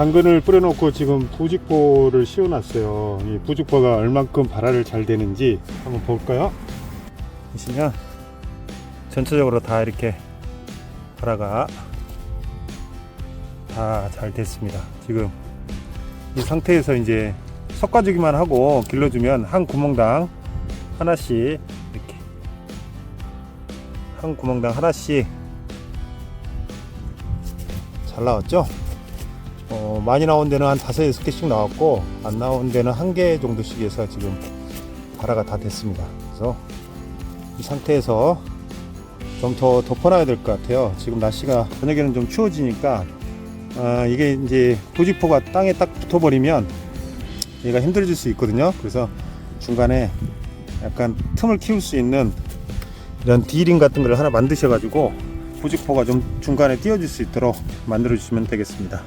당근을 뿌려놓고 지금 부직포를 씌워놨어요. 이 부직포가 얼만큼 발화를 잘 되는지 한번 볼까요? 보시면 전체적으로 다 이렇게 발화가 다 잘 됐습니다. 지금 이 상태에서 이제 섞어주기만 하고 길러주면 한 구멍당 하나씩 이렇게 한 구멍당 하나씩 잘 나왔죠? 어, 많이 나온 데는 한 다섯 여섯 개씩 나왔고 안 나온 데는 한 개 정도씩 해서 지금 발화가 다 됐습니다. 그래서 이 상태에서 좀 더 덮어놔야 될 것 같아요. 지금 날씨가 저녁에는 좀 추워지니까 아, 이게 이제 부직포가 땅에 딱 붙어버리면 얘가 힘들어질 수 있거든요. 그래서 중간에 약간 틈을 키울 수 있는 이런 디링 같은 걸 하나 만드셔가지고 부직포가 좀 중간에 띄워질 수 있도록 만들어 주시면 되겠습니다.